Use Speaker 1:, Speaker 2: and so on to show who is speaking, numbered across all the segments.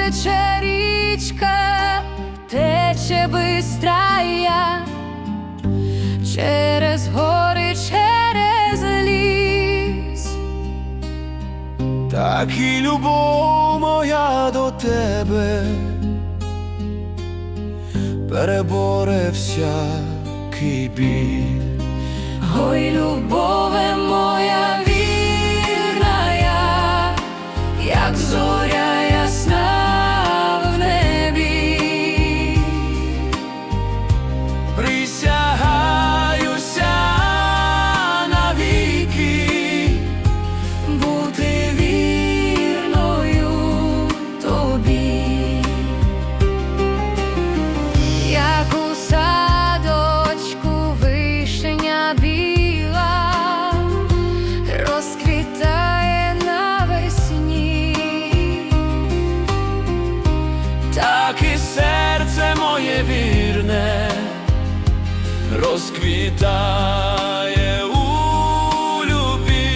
Speaker 1: тече річка, тече бистрая через гори, через ліс.
Speaker 2: Так і любов моя до тебе переборе всякий біль.
Speaker 1: Ой, любове моя
Speaker 2: серце моє вірне розквітає у любві.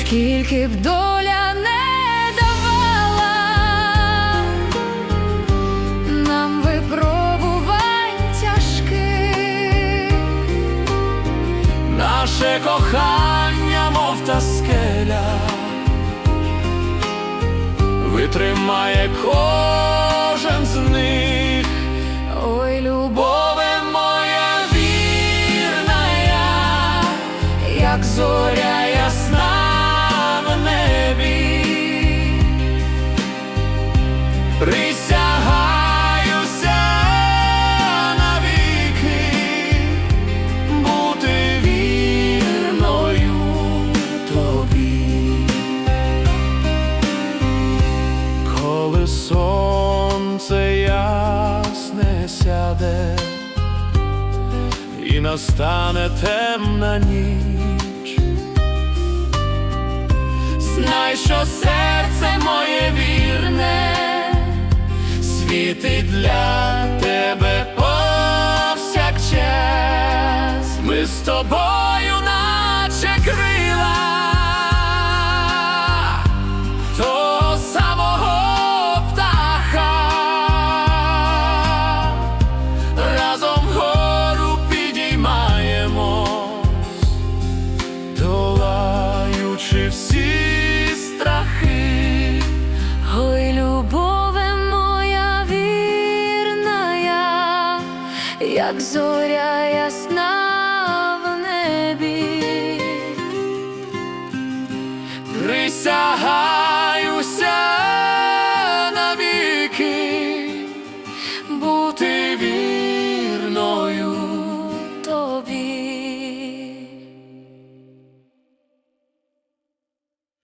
Speaker 1: скільки б доля не давала нам випробувань тяжких.
Speaker 2: Наше кохання, мов та скеля, витримає кожен з них.
Speaker 1: Ой, любов,
Speaker 2: моя вірна,
Speaker 1: як зоря ясна в небі,
Speaker 2: сяде і настане темна ніч, знай, що серце моє вірне світить для тебе повсякчас. Ми з тобою, наче крила
Speaker 1: як зоря ясна в небі.
Speaker 2: Присягаю